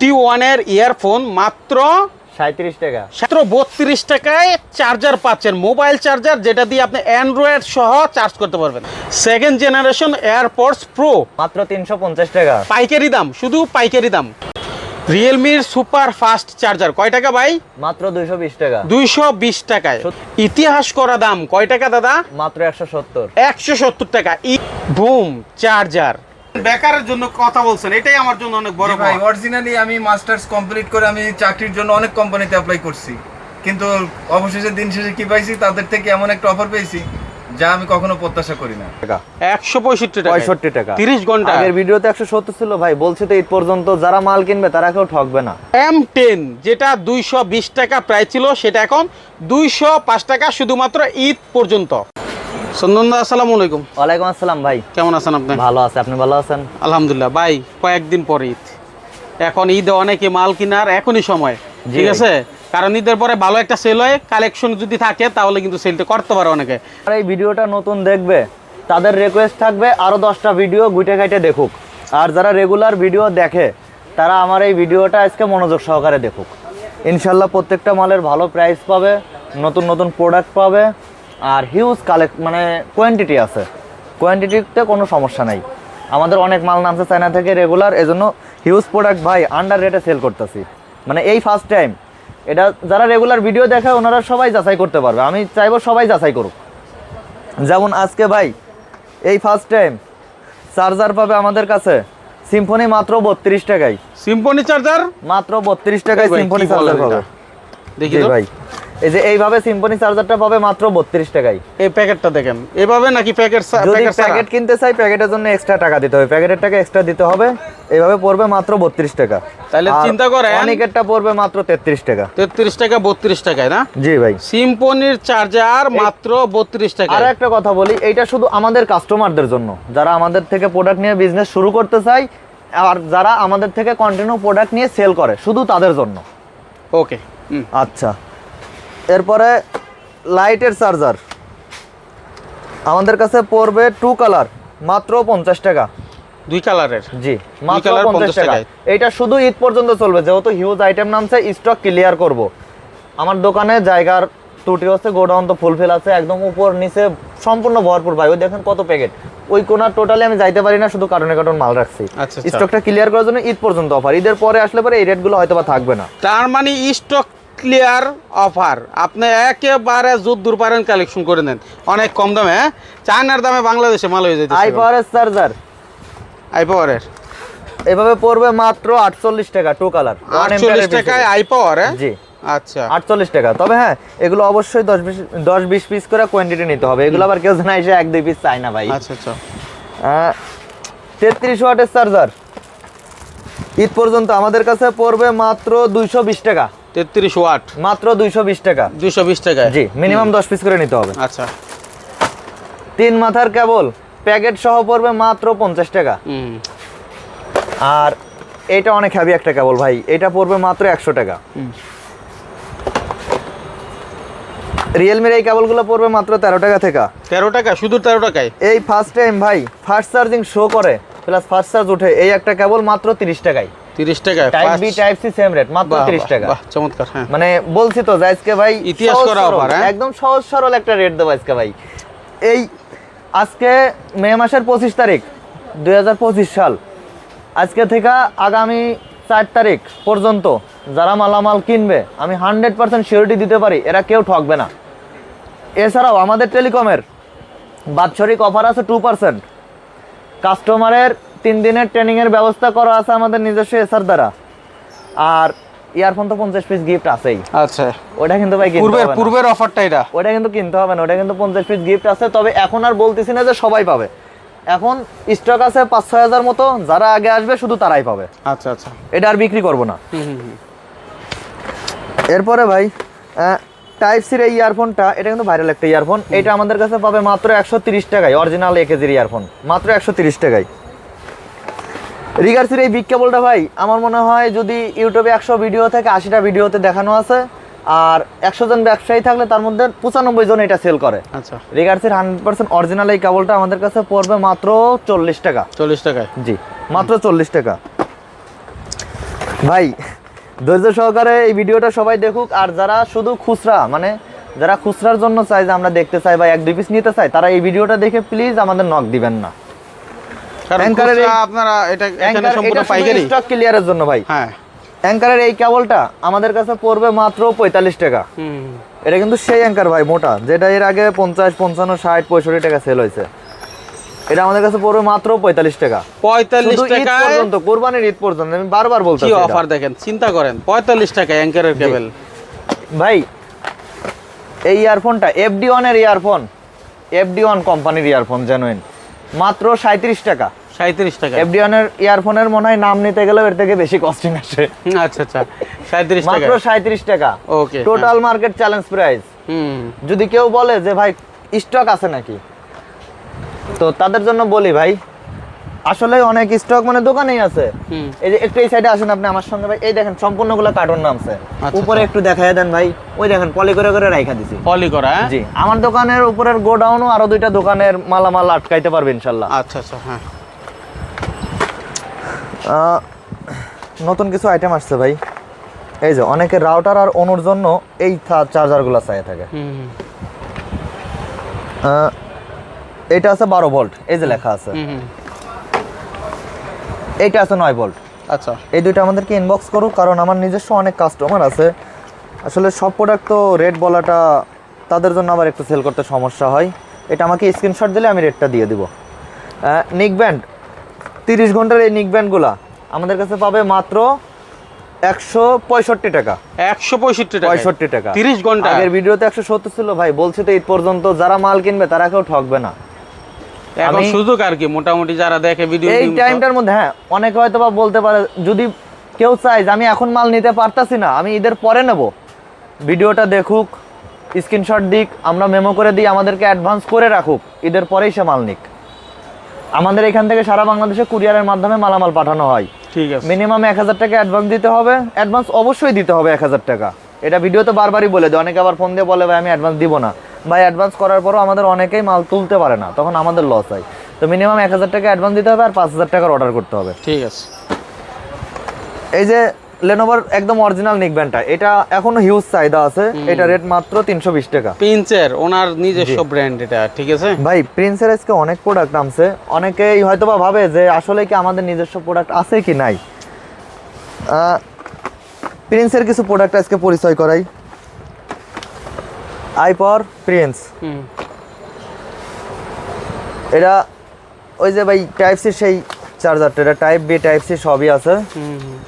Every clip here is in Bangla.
টোয়েন্টি ওয়ানের ইয়ারফোন মাত্র সাঁত্রিশ টাকা। মাত্র বত্রিশ টাকায় চার্জার পাচ্ছেন। মোবাইল চার্জার যেটা দিয়ে আপনি অ্যান্ড্রয়েড সহ চার্জ করতে পারবেন। সেকেন্ড জেনারেশন এয়ারপডস প্রো মাত্র তিনশো পঞ্চাশ টাকা। পাইকারি দাম শুধু পাইকারি দাম। রিয়েলমির সুপার ফাস্ট চার্জার কয় টাকা ভাই? মাত্র দুইশো বিশ টাকা। দুইশো বিশ টাকায়। ইতিহাস করা দাম কয় টাকা দাদা? মাত্র একশো সত্তর। একশো সত্তর টাকা। বুম চার্জার বেকারের জন্য কথা বলছেন এটাই আমার জন্য অনেক বড় ভাই অরিজিনালি আমি মাস্টার্স কমপ্লিট করে আমি চাকরির জন্য অনেক কোম্পানিতে অ্যাপ্লাই করছি। কিন্তু অবশেষে দিন শেষে কি পাইছি? তাদের থেকে এমন একটা অফার পেয়েছি যা আমি কখনো প্রত্যাশা করি না। টাকা। একশো পঁয়ষট্টি টাকা পঁয়ষট্টি টাকা। তিরিশ ঘণ্টা আগের ভিডিওতে একশো সত্তর ছিল ভাই বলছি তো ঈদ পর্যন্ত যারা মাল কিনবে তারা কেউ ঠকবে না। এম টেন যেটা দুইশো বিশ টাকা প্রায় ছিল সেটা এখন দুইশো পাঁচ টাকা শুধুমাত্র ঈদ পর্যন্ত। সন্দনদা আসসালামু আলাইকুম। ওয়ালাইকুম আসসালাম ভাই। কেমন আছেন আপনি? ভালো আছে আপনি ভালো আছেন? আলহামদুলিল্লাহ। ভাই কয়েকদিন পরে ঈদ। এখন ঈদে অনেকে মাল কেনার এখনই সময় ঠিক আছে? কারণ ঈদের পরে ভালো একটা সেল হয় কালেকশন যদি থাকে তাহলে কিন্তু সেলটা করতে পারে অনেকে। আর এই ভিডিওটা নতুন দেখবে তাদের রিকোয়েস্ট থাকবে আরও দশটা ভিডিও গুইটে গাইটে দেখুক। আর যারা রেগুলার ভিডিও দেখে তারা আমার এই ভিডিওটা আজকে মনোযোগ সহকারে দেখুক। ইনশাল্লাহ প্রত্যেকটা মালের ভালো প্রাইস পাবে নতুন নতুন প্রোডাক্ট পাবে আর হিউজ কালেক্ট মানে কোয়ান্টিটি আছে। কোয়ান্টিটিতে কোনো সমস্যা নাই। আমাদের অনেক মাল নামছে চায়না থেকে রেগুলার এজন্য হিউজ প্রোডাক্ট ভাই আন্ডার রেটে সেল করতেছি। মানে এই ফার্স্ট টাইম এটা যারা রেগুলার ভিডিও দেখে ওনারা সবাই যাচাই করতে পারবে। আমি চাইব সবাই যাচাই করুক। যেমন আজকে ভাই এই ফার্স্ট টাইম চার্জার পাবে আমাদের কাছে সিম্ফনি মাত্র বত্রিশ টাকায়। সিম্পনি চার্জার মাত্র বত্রিশ টাকায় সিম্ফনি চার্জার পাবে। দেখি ভাই। এই যে এইভাবে সিম্ফনি চার্জারটা পাবে মাত্র বত্রিশ টাকায়। এই প্যাকেটটা দেখেন। এভাবে নাকি প্যাকেট যদি প্যাকেট প্যাকেট কিনতে চাই প্যাকেটের জন্য এক্সট্রা টাকা দিতে হবে। প্যাকেটের টাকা এক্সট্রা দিতে হবে। এইভাবে পড়বে মাত্র বত্রিশ টাকা। তাহলে চিন্তা করেন। অনেকেরটা পড়বে মাত্র তেত্রিশ টাকা। তেত্রিশ টাকা বত্রিশ টাকায় না? জি ভাই। সিম্পনির চার্জার মাত্র বত্রিশ টাকা আর একটা কথা বলি এটা শুধু আমাদের কাস্টমারদের জন্য। যারা আমাদের থেকে প্রোডাক্ট নিয়ে বিজনেস শুরু করতে চায় আর যারা আমাদের থেকে কন্টিনিউ প্রোডাক্ট নিয়ে সেল করে শুধু তাদের জন্য। ওকে আচ্ছা। এরপরে লাইটের চার্জার। আমাদের কাছে পড়বে টু কালার মাত্র পঞ্চাশ টাকা। দুই কালারের? জি মাত্র পঞ্চাশ টাকা। এইটা শুধু ঈদ পর্যন্ত চলবে যেহেতু হিউজ আইটেম নামছে স্টক ক্লিয়ার করব। আমার দোকানে জায়গার ত্রুটি হচ্ছে গোডাউন তো ফুলফিল আছে একদম উপর নিচে সম্পূর্ণ ভরপুর ভাই। ওই দেখেন কত প্যাকেট ওই কোনার টোটালি আমি যাইতে পারি না শুধু কারণে কারণ মাল রাখছি। আচ্ছা, আচ্ছা। স্টকটা ক্লিয়ার করার জন্য ঈদ পর্যন্ত অফার ঈদের পরে আসলে পরে এই রেটগুলো হয়তো বা থাকবে না। তার মানে স্টক ক্লিয়ার অফার আপনি একেবারে যদ্দূর পারেন কালেকশন করে নেন। অনেক কম দামে হ্যাঁ? চায়নার দামে বাংলাদেশে মাল হয়ে যাইতেছে আই পাওয়ারের চার্জার। আই পাওয়ারের এভাবে পড়বে মাত্র আটচল্লিশ টাকা টু কালার আটচল্লিশ টাকায় আই পাওয়ার হ্যাঁ? জি। আচ্ছা। আটচল্লিশ টাকা। তবে হ্যাঁ এগুলো অবশ্যই দশ বিশ দশ বিশ পিস করে কোয়ান্টিটি নিতে হবে। এগুলো আবার কেউ জানা এসে এক দুই পিস চাই না ভাই। আচ্ছা আচ্ছা। তেত্রিশ ওয়াটের চার্জার। ঈদ পর্যন্ত আমাদের কাছে পড়বে মাত্র দুইশো বিশ টাকা। তেত্রিশ ওয়াট। মাত্র দুইশো বিশ টাকা। দুশো বিশ টাকায়। জি মিনিমাম দশ পিস করে নিতে হবে। আচ্ছা। তিন মাথার কেবল প্যাকেট সহ পড়বে মাত্র পঞ্চাশ টাকা। হুম। আর এটা অনেক হ্যাভি একটা কেবল ভাই এটা পড়বে মাত্র একশো টাকা। হুম। রিয়েলমির এই কেবলগুলো পড়বে মাত্র তেরো টাকা থেকে। তেরো টাকা শুধু তেরো টাকায়? এই ফার্স্ট টাইম ভাই ফার্স্ট চার্জিং শো করে প্লাস ফার্স্ট চার্জ উঠে এই একটা কেবল মাত্র তিরিশ টাকায়। তিরিশ টাকায় type B type C same rate মাত্র বাহ, তিরিশ বাহ, টাকা। বাহ, চমৎকার হ্যাঁ। মানে বলছি তো আজকে ভাই ইতিহাস করা offer, হ্যাঁ? একদম সহজ সরল একটা রেট দেবো আজকে ভাই। এই আজকে মে মাসের পঁচিশ তারিখ দুই হাজার পঁচিশ সাল। আজকে থেকে আগামী চার তারিখ পর্যন্ত যারা মালামাল কিনবে আমি হান্ড্রেড পার্সেন্ট সিওরিটি দিতে পারি এরা কেউ ঠকবে না। এছাড়াও আমাদের টেলিকমের বাৎসরিক অফার আছে টু পার্সেন্ট কাস্টমারের তিন দিনের ট্রেনিংয়ের ব্যবস্থা করা আছে আমাদের নিজস্ব এসআর দ্বারা। আর ইয়ারফোন তো পঞ্চাশ পিস গিফট আছেই। আচ্ছা। ওটা কিন্তু ভাই পূর্বের পূর্বের অফারটা এটা? ওটা কিন্তু কিনতে হবে না ওটা কিন্তু পঞ্চাশ পিস গিফট আছে তবে এখন আর বলতেছি না যে সবাই পাবে। এখন স্টক আছে পাঁচ ছয় হাজার মতো যারা আগে আসবে শুধু তারাই পাবে। আচ্ছা আচ্ছা। এটা আর বিক্রি করব না। এরপরে ভাই টাইপ সির এই ইয়ারফোনটা এটা কিন্তু ভাইরাল একটা ইয়ারফোন এটা আমাদের কাছে পাবে মাত্র একশো তিরিশ টাকায় অরিজিনাল এক কেজির ইয়ারফোন মাত্র একশো তিরিশ টাকায়। রিগার্সির এই বিগ কেবলটা ভাই আমার মনে হয় যদি ইউটিউবে একশো ভিডিও থেকে আশিটা ভিডিওতে দেখানো আছে আর একশো জন ব্যবসায়ী থাকলে তার মধ্যে পঁচানব্বই জন এটা সেল করে। আচ্ছা। রিগার্সির হান্ড্রেড পার্সেন্ট অরিজিনাল এই কেবলটা আমাদের কাছে পড়বে মাত্র চল্লিশ টাকা। চল্লিশ টাকায়? জি মাত্র চল্লিশ টাকা। ভাই ধৈর্য সহকারে এই ভিডিওটা সবাই দেখুক আর যারা শুধু খুচরা মানে যারা খুচরার জন্য চাই যে আমরা দেখতে চাই বা এক দুই পিস নিতে চাই তারা এই ভিডিওটা দেখে প্লিজ আমাদের নক দিবেন না। এই- আপনারা এটা এখানে সম্পূর্ণ পাইকারি। স্টক ক্লিয়ারের জন্য ভাই। হ্যাঁ। অ্যাঙ্কারের এই কেবলটা আমাদের কাছে পড়বে মাত্র পঁয়তাল্লিশ টাকা। হুম। এটা কিন্তু সেই অ্যাঙ্কার ভাই মোটা। যেটা এর আগে পঞ্চাশ পঞ্চান্ন ষাট পঁয়ষট্টি টাকা সেল হয়েছে। এটা আমাদের কাছে পড়বে মাত্র পঁয়তাল্লিশ টাকা। পঁয়তাল্লিশ শুধু পর্যন্ত কোরবানির ঈদ পর্যন্ত আমি বারবার বলছি অফার দেখেন? চিন্তা করেন পঁয়তাল্লিশ টাকা অ্যাঙ্কারের কেবল ভাই এই ইয়ারফোনটা এফডি ওয়ানের ইয়ারফোন এফডি ওয়ান কোম্পানির ইয়ারফোন জেনুইন মাত্র সাঁত্রিশ টাকা। সাঁত্রিশ টাকা। এফডি ওয়ানের ইয়ারফোনের মনে হয় নাম নিতে গেলেও এর থেকে বেশি কস্টিং আসে। আচ্ছা আচ্ছা। সাঁত্রিশ মাত্র সাঁত্রিশ টাকা। Okay total market challenge price hmm. যদি কেউ বলে যে ভাই স্টক আছে নাকি? তো তাদের জন্য বলি ভাই আসলে অনেক স্টক মানে দোকানেই আছে। এই যে একটু এই সাইডে আসেন আপনি আমার সঙ্গে ভাই এই দেখেন সম্পূর্ণগুলো কার্টুন নামছে। আচ্ছা, উপরে একটু দেখাই দেন ভাই ওই দেখেন পলি করে করে রাইখা দিছি। পলি করা হ্যাঁ? জি আমার দোকানের উপরের গোডাউনও আরও দুইটা দোকানের মালামাল আটকাইতে পারবে ইনশাল্লাহ। আচ্ছা আচ্ছা হ্যাঁ। নতুন কিছু আইটেম আসছে ভাই। এই যে অনেকে রাউটার আর অনুর জন্য এই চার্জারগুলো চাই থাকে। এটা আছে বারো ভোল্ট এই যে লেখা আছে। এইটা আছে নয় ভোল্ট। আচ্ছা। এই দুইটা আমাদেরকে ইনবক্স করুক কারণ আমার নিজস্ব অনেক কাস্টমার আছে। আসলে সব প্রোডাক্ট তো রেট বলাটা তাদের জন্য আবার একটু সেল করতে সমস্যা হয়। এটা আমাকে স্ক্রিনশট দিলে আমি রেটটা দিয়ে দিব। নিক ব্যান্ড তিরিশ ঘণ্টার এই নিক ব্যান্ডগুলা আমাদের কাছে পাবে মাত্র একশো পঁয়ষট্টি টাকা। একশো পঁয়ষট্টি টাকা পঁয়ষট্টি টাকা। তিরিশ ঘণ্টা আগের ভিডিওতে একশো সত্তর ছিল ভাই বলছি তো এই পর্যন্ত যারা মাল কিনবে তারা কেউ ঠকবে না। এখন সুযোগ আর কি মোটামুটি যারা দেখে ভিডিও এই টাইমটার মধ্যে হ্যাঁ অনেকে হয়তো বা বলতে পারে যদি কেউ চায় যে আমি এখন মাল নিতে পারতাছি না আমি ঈদের পরে নেব। ভিডিওটা দেখুক স্ক্রিনশট দিক আমরা মেমো করে দিই আমাদেরকে অ্যাডভান্স করে রাখুক ঈদের পরেই সে মাল নিক। আমাদের এখান থেকে সারা বাংলাদেশে কুরিয়ারের মাধ্যমে মালামাল পাঠানো হয়। ঠিক আছে। মিনিমাম এক হাজার টাকা অ্যাডভান্স দিতে হবে অ্যাডভান্স অবশ্যই দিতে হবে এক হাজার টাকা। এটা ভিডিওতে বারবারই বলে দেয় অনেকে আবার ফোন দিয়ে বলে ভাই আমি অ্যাডভান্স দিব না। ভাই অ্যাডভান্স করার পরও আমাদের অনেকেই মাল তুলতে পারে না তখন আমাদের লস হয়। তো মিনিমাম এক হাজার টাকা অ্যাডভান্স দিতে হবে আর পাঁচ হাজার টাকার অর্ডার করতে হবে। ঠিক আছে। এই যে লেনোভার একদম অরিজিনাল নিকব্যান্ডটা এটা এখনও হিউজ চাহিদা আছে। এটা রেট মাত্র তিনশো বিশ টাকা। প্রিন্সের ওনার নিজস্ব ব্র্যান্ড এটা ঠিক আছে? ভাই প্রিন্সের আজকে অনেক প্রোডাক্ট নামছে। অনেকেই হয়তো বা ভাবে যে আসলে কি আমাদের নিজস্ব প্রোডাক্ট আছে কি নাই। প্রিন্সের কিছু প্রোডাক্ট আজকে পরিচয় করাই। আইপর প্রিন্স। হুম। এটা ওই যে ভাই টাইপ সি সেই চার্জারটা এটা টাইপ বি টাইপ সি সবই আছে। Hmm hmm.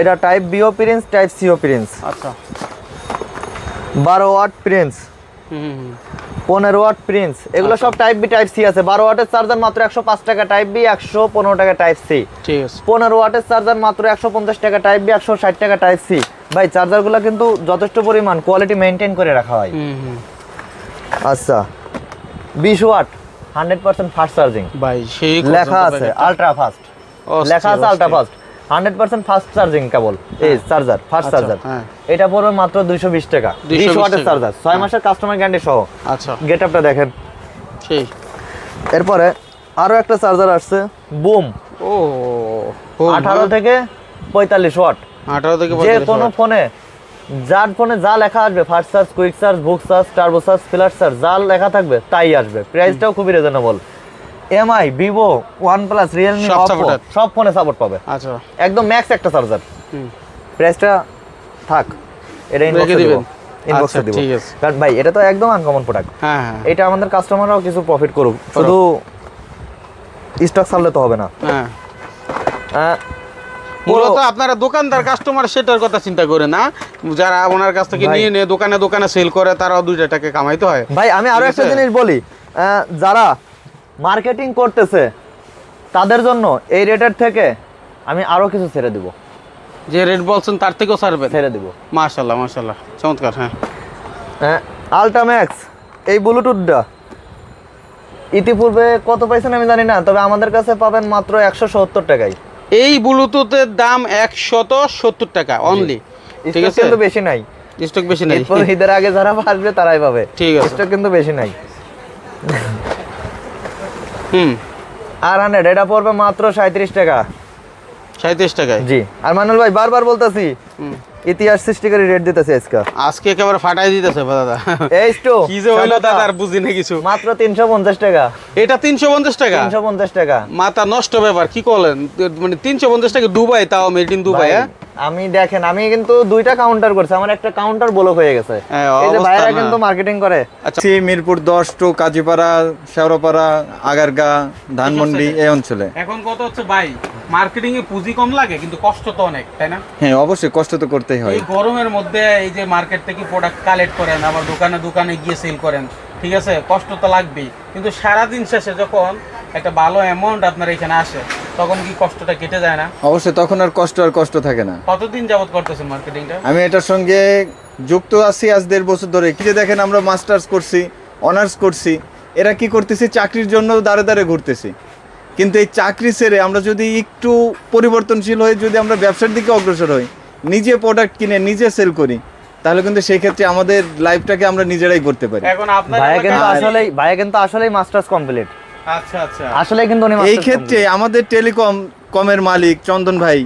এটা টাইপ বিও প্রিন্স টাইপ সিও প্রিন্স। আচ্ছা। বারো ওয়াট প্রিন্স। পনেরো ওয়াট প্রিন্স এগুলো সব টাইপ বি টাইপ সি আছে। বারো ওয়াটের চার্জার মাত্র একশো পাঁচ টাকা টাইপ বি একশো পনেরো টাকা টাইপ সি ঠিক আছে। পনেরো ওয়াটের চার্জার মাত্র একশো পঞ্চাশ টাকা টাইপ বি একশো ষাট টাকা টাইপ সি ভাই চার্জারগুলো কিন্তু যথেষ্ট পরিমাণ কোয়ালিটি মেনটেন করে রাখা হয়। আচ্ছা। বিশ watt hundred percent fast charging ভাই সেই লেখা আছে আলট্রা ফাস্ট লেখা আছে ultra fast hundred percent fast charging cable. এই চার্জার ফাস্ট আচ্ছা, চার্জার। হ্যাঁ। এটা পড়বে মাত্র দুইশো বিশ টাকা। 220 বিশ ওয়াটের চার্জার ছয় মাসের কাস্টমার গ্যারান্টি সহ। আচ্ছা। গেট আপটা দেখেন এরপরে আরও একটা চার্জার আসছে বুম। ও আঠারো থেকে পঁয়তাল্লিশ ওয়াট। আঠারো থেকে যে কোনো ফোনে যার ফোনে যা লেখা আসবে ফাস্ট চার্জ কুইক চার্জ বুক charge turbo charge flash charge যা লেখা থাকবে তাই আসবে। প্রাইসটাও খুবই reasonable Mi Vivo OnePlus Realme সব ফোনে সাপোর্ট পাবে। আচ্ছা। একদম ম্যাক্স একটা চার্জার প্রাইসটা থাক এটা ইনবক্সে দিব? ইনবক্সে আচ্ছা, দিব। ঠিক আছে। কারণ ভাই এটা তো একদম আনকমন প্রোডাক্ট হ্যাঁ হ্যাঁ এটা আমাদের কাস্টমাররাও কিছু প্রফিট করুক। শুধু স্টক ছাড়লে তো হবে না। হ্যাঁ। মূলত আপনারা দোকানদার কাস্টমার সেটার কথা চিন্তা করে না। যারা ওনার কাছ থেকে নিয়ে নিয়ে দোকানে দোকানে সেল করে তারাও দুইটা টাকা কামাইতে হয়। ভাই আমি আরও একটা জিনিস বলি। যারা মার্কেটিং করতেছে তাদের জন্য এই রেটের থেকে আমি আরও কিছু ছেড়ে দিব। যে রেট বলছেন তার থেকেও ছাড়বেন? ছেড়ে দিব। মাশাল্লাহ মাশাল্লাহ চমৎকার হ্যাঁ। হ্যাঁ আলট্রাম্যাক্স এই ব্লুটুথটা ইতিপূর্বে কত পাইছেন আমি জানি না তবে আমাদের কাছে পাবেন মাত্র একশো সত্তর টাকায়। এই ব্লুটুথের দাম একশত সত্তর টাকা অনলি ঠিক আছে? কিন্তু বেশি নাই। স্টক বেশি নাই। ঈদের আগে যারা আসবে তারাই পাবে। ঠিক আছে। স্টক কিন্তু বেশি নাই। হুম। আর হান্ড্রেড এটা পড়বে মাত্র সাঁত্রিশ টাকা। সাঁত্রিশ টাকায়? জি। আর মানুল ভাই বারবার বলতেছি। ইতিহাস সৃষ্টিকারী রেট দিতেছি আজকে। আজকে একেবারে ফাটাই দিতেছে দাদা। এই তো কি যে হইল দাদা আর বুঝি না কিছু। মাত্র তিনশো পঞ্চাশ টাকা। এটা তিনশো পঞ্চাশ টাকা? তিনশো পঞ্চাশ টাকা। মাথা নষ্ট ব্যাপার কি করলেন মানে তিনশো পঞ্চাশ টাকা দুবাই তাও মেড ইন দুবাই হ্যাঁ? আমি দেখেন আমি কিন্তু দুইটা কাউন্টার করছি আমার একটা কাউন্টার ব্লক হয়ে গেছে। এই যে ভাইরা কিন্তু মার্কেটিং করে। আচ্ছা মিরপুর দশ টু কাজীপাড়া শেওড়াপাড়া আগারগা ধানমন্ডি এই অঞ্চলে। এখন কত হচ্ছে ভাই মার্কেটিং এ পুঁজি কম লাগে কিন্তু কষ্ট তো অনেক তাই না? হ্যাঁ অবশ্যই কষ্ট তো করতেই হয়। এই গরমের মধ্যে এই যে মার্কেট থেকে প্রোডাক্ট কালেক্ট করেন আবার দোকানে দোকানে গিয়ে সেল করেন ঠিক আছে? কষ্ট তো লাগবেই। কিন্তু সারাদিন শেষে যখন একটা ভালো অ্যামাউন্ট আপনার এখানে আসে তখন কি কষ্টটা কেটে যায় না? অবশ্যই তখন আর কষ্ট আর কষ্ট থাকে না। কতদিন যাবত করতেছেন মার্কেটিংটা আমি এটার সঙ্গে যুক্ত আছি আজ দেড় বছর ধরে। কি যে দেখেন আমরা মাস্টার্স করছি অনার্স করছি এরা কি করতেছি? চাকরির জন্য দাঁড়ে দাঁড়ে ঘুরতেছি। কিন্তু এই চাকরি ছেড়ে আমরা যদি একটু পরিবর্তনশীল হয়ে যদি আমরা ব্যবসার দিকে অগ্রসর হই নিজে প্রোডাক্ট কিনে নিজে সেল করি তাহলে কিন্তু সেই ক্ষেত্রে আমাদের লাইফটাকে আমরা নিজেরাই করতে পারি। এখন আপনার ভাইয়া কিন্তু আসলেই ভাইয়া কিন্তু আসলেই মাস্টার্স কমপ্লিট আচ্ছা আচ্ছা। আসলে কিন্তু উনি এই ক্ষেত্রে আমাদের টেলিকম কমের মালিক চন্দন ভাই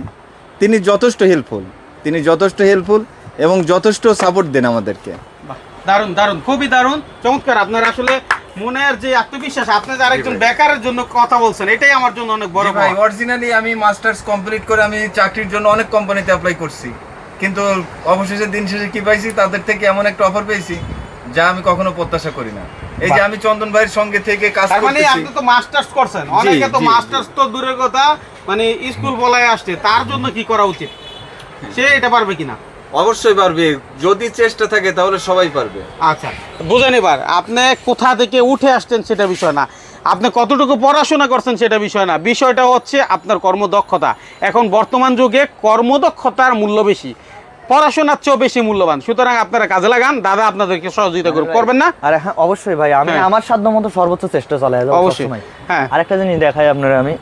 তিনি যথেষ্ট হেল্পফুল তিনি যথেষ্ট হেল্পফুল এবং যথেষ্ট সাপোর্ট দেন আমাদেরকে। বাহ, দারুণ দারুণ খুবই দারুণ। চমৎকার আপনার আসলে মনের যে আত্মবিশ্বাস আপনি যে আরেকজন বেকারের জন্য কথা বলছেন এটাই আমার জন্য অনেক বড় ভাই অরিজিনালি আমি মাস্টার্স কমপ্লিট করে আমি চাকরির জন্য অনেক কোম্পানিতে অ্যাপ্লাই করছি। কিন্তু অবশেষে দিন শেষে কি পাইছি তাদের থেকে এমন একটা অফার পেয়েছি যা আমি কখনো প্রত্যাশা করি না। এই যে আমি চন্দন ভাইয়ের সঙ্গে থেকে কাজ তার মানে আপনি তো মাস্টার্স করছেন। অনেকে তো মাস্টার্স তো দূরের কথা মানে স্কুল বলায় আসছে। তার জন্য কি করা উচিত? সে এটা পারবে কিনা? অবশ্যই পারবে। যদি চেষ্টা থাকে তাহলে সবাই পারবে। আচ্ছা বুঝেন এবার আপনি কোথা থেকে উঠে আসছেন সেটা বিষয় না। আপনি কতটুকু পড়াশোনা করছেন সেটা বিষয় না। বিষয়টা হচ্ছে আপনার কর্মদক্ষতা। এখন বর্তমান যুগে কর্মদক্ষতার মূল্য বেশি। পড়াশোনার চেয়েও বেশি মূল্যবান সুতরাং আপনারা কাজে লাগান দাদা আপনাদেরকে সহযোগিতা করবে করবেন না আরে হ্যাঁ অবশ্যই ভাই আমি হ্যাঁ। আমার সাধ্য মতো সর্বোচ্চ চেষ্টা চালাই যাব অবশ্যই হ্যাঁ আরেকটা জিনিস দেখাই আপনারা আমি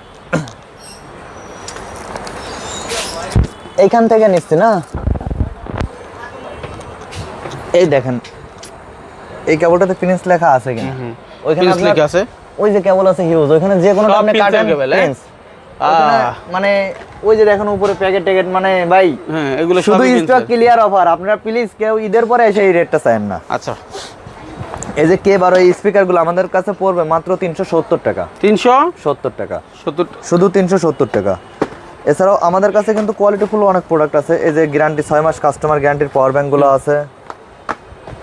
এইখান থেকে নিচ্ছি না এই দেখেন এই কেবলটাতে প্রিন্স লেখা আছে কিনা। ওইখানে আপনার- লেখা আছে? ওই যে কেবল আছে হিউজ ওইখানে যে কোনো আপনি কাটেন? প্রিন্স। মানে ওই যে দেখেন উপরে প্যাকেট ট্যাকেট মানে ভাই হ্যাঁ এগুলো শুধু স্টক ক্লিয়ার অফার আপনারা প্লিজ কেউ ঈদের পরে এসে এই রেটটা চান না। আচ্ছা। এই যে কে বারো এই স্পিকারগুলো আমাদের কাছে পড়বে মাত্র তিনশো সত্তর টাকা। তিনশো? সত্তর টাকা। সত্তর শুধু তিনশো সত্তর টাকা। এছাড়াও আমাদের কাছে কিন্তু কোয়ালিটিফুল অনেক প্রোডাক্ট আছে। এই যে গ্যারান্টি ছয় মাস কাস্টমার গ্যারান্টির পাওয়ার ব্যাঙ্কগুলো আছে।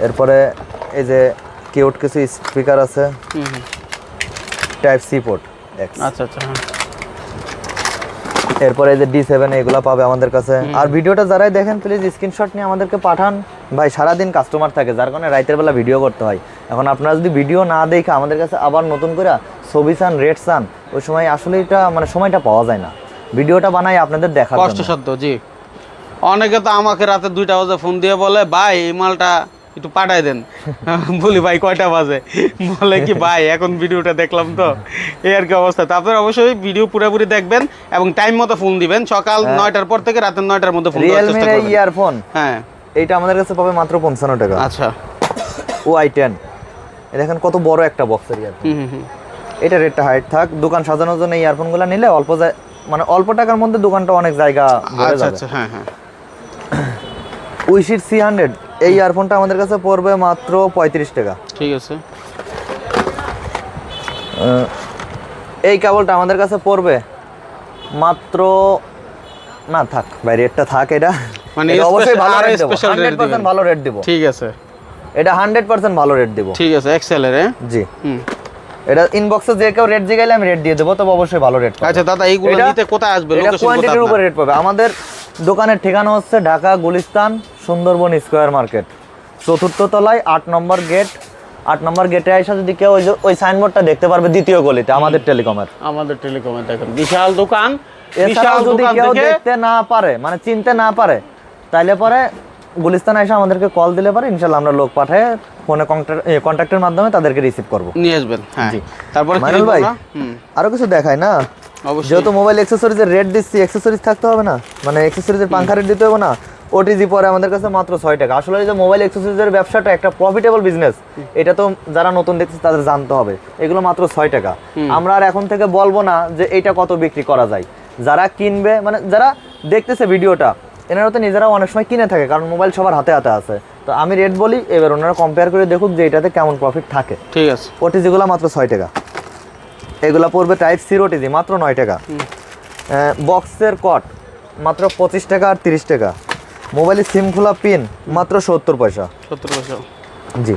এরপরে এই যে কিউট কিছু স্পিকার আছে। টাইপ সি পোর্ট আচ্ছা আচ্ছা হ্যাঁ। এরপরে যে ডি সেভেন এগুলো পাবে আমাদের কাছে। আর ভিডিওটা যারাই দেখেন প্লিজ স্ক্রিনশট নিয়ে আমাদেরকে পাঠান। ভাই সারাদিন কাস্টমার থাকে যার কারণে রাতের বেলা ভিডিও করতে হয়। এখন আপনারা যদি ভিডিও না দেখে আমাদের কাছে আবার নতুন করে ছবি চান রেট চান ওই সময় আসলে এটা মানে সময়টা পাওয়া যায় না। ভিডিওটা বানাই আপনাদের দেখা কষ্টসাধ্য জি। অনেকে তো আমাকে রাতে দুইটা বাজে ফোন দিয়ে বলে ভাই এই মালটা একটু পাঠাই দেন। বলি ভাই কয়টা বাজে? বলে কি ভাই এখন ভিডিওটা দেখলাম তো। এই আর কি অবস্থা। তো আপনারা অবশ্যই ভিডিও পুরোপুরি দেখবেন এবং টাইম মতো ফোন দিবেন। সকাল নয়টার পর থেকে রাতের নয়টার মধ্যে ফোন ইয়ারফোন হ্যাঁ। এইটা আমাদের কাছে পাবে মাত্র পঞ্চান্ন টাকা। আচ্ছা। ও আই টেন দেখেন কত বড় একটা বক্সের ইয়ারফোন এটা রেটটা হাইট থাক। দোকান সাজানোর জন্য ইয়ারফোনগুলো নিলে অল্প মানে অল্প টাকার মধ্যে দোকানটা অনেক জায়গা ভরে আচ্ছা যাবে। আচ্ছা হ্যাঁ হ্যাঁ। উইশিট সি হান্ড্রেড এই ইয়ারফোনটা আমাদের কাছে পড়বে মাত্র পঁয়ত্রিশ টাকা। ঠিক আছে। এই কেবলটা আমাদের কাছে পড়বে মাত্র না থাক ভাই রেটটা থাক এটা। মানে অবশ্যই ভালো রেট দেবো। হান্ড্রেড পার্সেন্ট ভালো রেট দেবো। ঠিক আছে। এটা হান্ড্রেড পার্সেন্ট ভালো রেট দেবো। ঠিক আছে এক্সেলের হ্যাঁ? জি। হুম। এটা ইনবক্সে যে কেউ রেট জিগাইলে আমি রেট দিয়ে দেবো তবে অবশ্যই ভালো রেট আচ্ছা দাদা এইগুলো নিতে কোথায় আসবে? লোকেশন কোয়ান্টিটির উপরে রেট পাবে। আমাদের দোকানের ঠিকানা হচ্ছে ঢাকা গুলিস্তান সুন্দরবন স্কোয়ার মার্কেট। চতুর্থ তলায় আট নম্বর গেট। আট নম্বর গেটে এসে যদি কেউ ওই ওই সাইনবোর্ডটা দেখতে পারবে দ্বিতীয় গলিতে আমাদের টেলিকমের। আমাদের টেলিকমে দেখেন। বিশাল দোকান। বিশাল যদি কেউ দেখতে না পারে মানে চিনতে না পারে তাইলে পরে গুলিস্তান এসে আমাদেরকে কল দিলে পারে ইনশাল্লাহ আমরা লোক পাঠায় ফোনে কন্ট্যাক্টের মাধ্যমে তাদেরকে রিসিভ করব। নিয়ে আসবেন হ্যাঁ। তারপরে ভাই আরও কিছু দেখায় না? যেহেতু মোবাইল অ্যাক্সেসরিজের রেট দিচ্ছি অ্যাক্সেসরিজ থাকতে হবে না? মানে অ্যাক্সেসরিজের পাঙ্খা রেট দিতে হবে না। ওটিজি পরে আমাদের কাছে মাত্র ছয় টাকা। আসলে যে মোবাইল অ্যাক্সেসরিজের ব্যবসাটা একটা প্রফিটেবল বিজনেস এটা তো যারা নতুন দেখছে তাদের জানতে হবে। এগুলো মাত্র ছয় টাকা। আমরা আর এখন থেকে বলব না যে এইটা কত বিক্রি করা যায়। যারা কিনবে মানে যারা দেখতেছে ভিডিওটা এনারা তো নিজেরাও অনেক সময় কিনে থাকে কারণ মোবাইল সবার হাতে হাতে আছে। তো আমি রেট বলি এবার ওনারা কম্পেয়ার করে দেখুক যে এটাতে কেমন প্রফিট থাকে। ঠিক আছে। ওটিজিগুলো মাত্র ছয় টাকা। এগুলো পড়বে টাইপ সির ওটিজি মাত্র নয় টাকা। বক্সের কট মাত্র পঁচিশ টাকা আর তিরিশ টাকা। মোবাইলের সিম খোলা পিন মাত্র সত্তর পয়সা। সত্তর পয়সা। জি।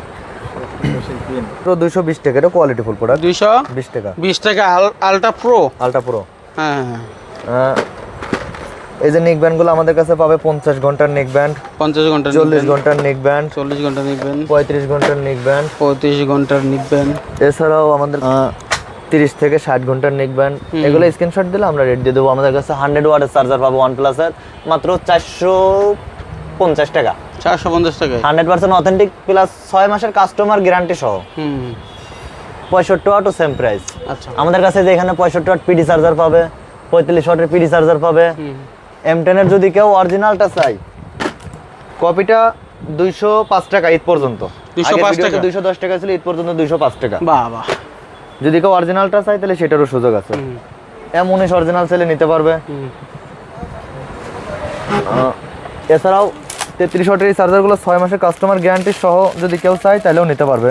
দুইশো বিশ টাকা এটা কোয়ালিটি ফুল প্রোডাক্ট দুইশো বিশ টাকা। বিশ টাকা আলট্রা প্রো আলট্রা প্রো হ্যাঁ হ্যাঁ। এই যে নেক ব্যান্ডগুলো আমাদের কাছে পাবে পঞ্চাশ ঘণ্টার নেক ব্যান্ড পঞ্চাশ ঘণ্টা চল্লিশ ঘণ্টার নেক ব্যান্ড চল্লিশ ঘণ্টা নিবেন পঁয়ত্রিশ ঘণ্টার নেক ব্যান্ড পঁয়ত্রিশ ঘণ্টার নিবেন এছাড়াও আমাদের তিরিশ থেকে ষাট ঘণ্টার নেক ব্যান্ড এগুলো স্ক্রিনশট দিলে আমরা রেট দিয়ে দেবো। আমাদের কাছে হান্ড্রেড ওয়াটের চার্জার পাবো ওয়ান প্লাসের মাত্র চারশো পঞ্চাশ টাকা। চারশো পঞ্চাশ টাকায়। হান্ড্রেড পার্সেন্ট অথেন্টিক প্লাস ছয় মাসের কাস্টমার গ্যারান্টি সহ। পঁয়ষট্টি ওয়াটও সেম প্রাইস আচ্ছা। আমাদের কাছে যে এখানে পঁয়ষট্টি ওয়াট পিডি চার্জার পাবে পঁয়তাল্লিশ ওয়াটের পিডি চার্জার পাবে। এম টেনের যদি কেউ অরিজিনালটা চাই কপিটা দুইশো পাঁচ টাকা ঈদ পর্যন্ত। 205 টাকা? দুইশো দশ টাকা ছিল ঈদ পর্যন্ত দুইশো পাঁচ টাকা। বাহ বাহ। যদি কেউ অরিজিনালটা চাই তাহলে সেটারও সুযোগ আছে। হুম। এম উনিশ অরিজিনাল চাইলে নিতে পারবে। এছাড়াও তেত্রিশ ওয়াটের এই চার্জারগুলো ছয় মাসের কাস্টমার গ্যারান্টি সহ যদি কেউ চায় তাহলেও নিতে পারবে।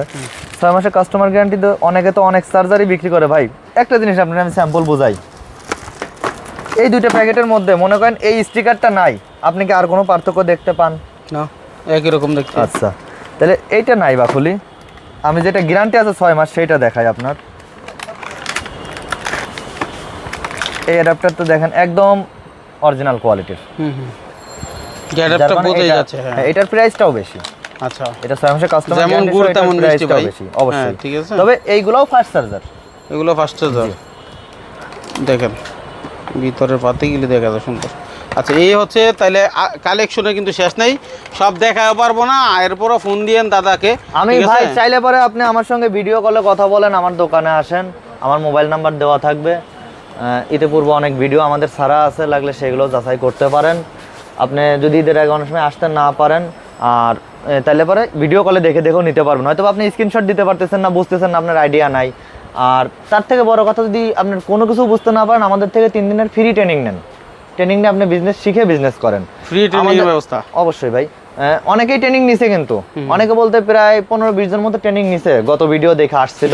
ছয় মাসের কাস্টমার গ্যারান্টি তো অনেকে তো অনেক চার্জারই বিক্রি করে। ভাই একটা জিনিস আপনার আমি স্যাম্পল বোঝাই। এই দুইটা প্যাকেটের মধ্যে মনে করেন এই স্টিকারটা নাই। আপনি কি আর কোনো পার্থক্য দেখতে পান? না একই রকম দেখতে। আচ্ছা তাহলে এইটা নাই বাকুলি আমি যেটা গ্যারান্টি আছে ছয় মাস সেইটা দেখাই আপনার। এই অ্যাডাপ্টার তো দেখেন একদম অরিজিনাল কোয়ালিটির হুম হুম। গ্যাডাপটা বোঝাই যাচ্ছে হ্যাঁ। এটার প্রাইসটাও বেশি। আচ্ছা। এটা ছয় মাসের কাস্টমার যেমন গুড় তেমন মিষ্টি ভাই। অবশ্যই হ্যাঁ, ঠিক আছে। তবে এইগুলোও ফাস্ট চার্জার এগুলো ফার্স্ট চার্জার দেখেন ভিতরের পাতিগুলি দেখা যায় সুন্দর। আচ্ছা এই হচ্ছে তাহলে কালেকশনে কিন্তু শেষ নেই। সব দেখা পারব না এরপরও ফোন দিয়েন দাদাকে আমি ভাই চাইলে পরে আপনি আমার সঙ্গে ভিডিও কলে কথা বলেন আমার দোকানে আসেন। আমার মোবাইল নাম্বার দেওয়া থাকবে। ইতিপূর্বে অনেক ভিডিও আমাদের সারা আছে লাগলে সেগুলো যাচাই করতে পারেন। আপনি যদি ঈদের আগে অনেক সময় আসতে না পারেন আর তাহলে পরে ভিডিও কলে দেখে দেখেও নিতে পারবেন। হয়তো আপনি স্ক্রিনশট দিতে পারতেছেন না বুঝতেছেন না আপনার আইডিয়া নাই। আর তার থেকে বড় কথা যদি আপনার কোনো কিছু বুঝতে না পারেন আমাদের থেকে তিন দিনের ফ্রি ট্রেনিং নেন। ট্রেনিং নিয়ে আপনি বিজনেস শিখে বিজনেস করেন। ফ্রি ট্রেনিং ব্যবস্থা। অবশ্যই ভাই। অনেকেই ট্রেনিং নিছে কিন্তু। অনেকে বলতে প্রায় পনেরো বিশ জন মতো ট্রেনিং নিছে। গত ভিডিও দেখে আসছিল।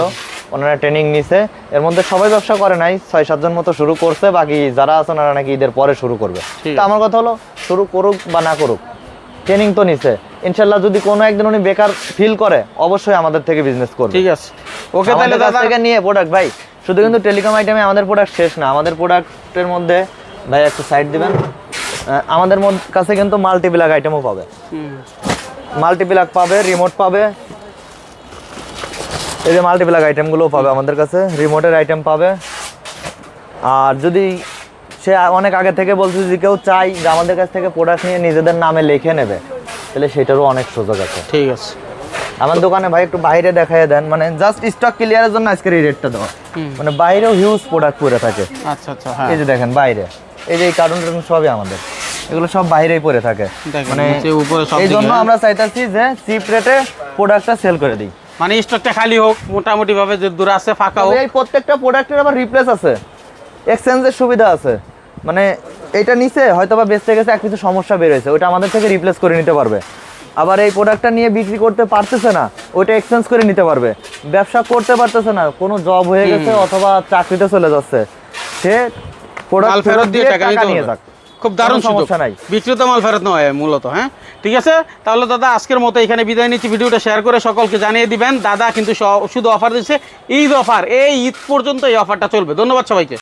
ওনারা ট্রেনিং নিছে। এর মধ্যে সবাই ব্যবসা করে নাই ছয় সাতজন মতো শুরু করছে বাকি যারা আছে ওনারা নাকি ঈদের পরে শুরু করবে। তো আমার কথা হলো শুরু করুক বা না করুক ট্রেনিং তো নিছে। ইনশাল্লাহ যদি কোনো একদিন উনি বেকার ফিল করে অবশ্যই আমাদের থেকে বিজনেস করবে। ঠিক আছে। ওকে তাহলে দাদা থেকে নিয়ে প্রোডাক্ট ভাই শুধু কিন্তু টেলিকম আইটেমে আমাদের প্রোডাক্ট শেষ না। আমাদের প্রোডাক্টের মধ্যে ভাই একটু সাইড দিবেন। আমাদের কাছে কিন্তু মাল্টিপ্লাগ আইটেমও পাবে। হুম, মাল্টিপ্লাগ পাবে রিমোট পাবে। এই যে মাল্টিপ্লাগ আইটেমগুলোও পাবে আমাদের কাছে রিমোটের আইটেম পাবে। আর যদি সে অনেক আগে থেকে বলছে যদি কেউ চাই যে আমাদের কাছ থেকে প্রোডাক্ট নিয়ে নিজেদের নামে লিখে নেবে তাহলে সেটারও অনেক সুযোগ আছে। ঠিক আছে। আমার দোকানে ভাই একটু বাইরে দেখাই দেন মানে জাস্ট স্টক ক্লিয়ারের জন্য আজকের এই রেটটা দেওয়া। মানে বাইরেও হিউজ প্রোডাক্ট পড়ে থাকে। আচ্ছা আচ্ছা হ্যাঁ। এই যে দেখেন বাইরে এই যে এই কার্টুন টার্টুন সবই আমাদের। এগুলো সব বাইরেই পড়ে থাকে। মানে নিচে উপরে সব এই জন্য? আমরা চাইতেছি যে চিপ রেটে প্রোডাক্টটা সেল করে দিই। মানে স্টকটা খালি হোক মোটামুটি ভাবে যে দূর আছে ফাঁকা হোক। এই প্রত্যেকটা প্রোডাক্টের আবার রিপ্লেস আছে। এক্সচেঞ্জের সুবিধা আছে। মানে এটা নিচে হয়তো বা বেচতে গেছে এক কিছু সমস্যা বেরোয়েছে। ওটা আমাদের থেকে রিপ্লেস করে নিতে পারবে। আবার এই প্রোডাক্টটা নিয়ে বিক্রি করতে পারতেছে না ওইটা এক্সচেঞ্জ করে নিতে পারবে। ব্যবসা করতে পারতেছে না কোনো জব হয়ে গেছে অথবা চাকরিতে চলে যাচ্ছে। সে প্রোডাক্ট ফেরত দিয়ে টাকা নিয়ে। যাক। খুব দারুণ সমস্যা নাই। বিক্রিত মাল ফেরত নয় মূলত হ্যাঁ? ঠিক আছে? তাহলে দাদা আজকের মতো এখানে বিদায় নিচ্ছি। ভিডিওটা শেয়ার করে সকলকে জানিয়ে দিবেন। দাদা কিন্তু শুধু অফার দিচ্ছে। ঈদ অফার এই ঈদ পর্যন্ত এই অফারটা চলবে। ধন্যবাদ সবাইকে।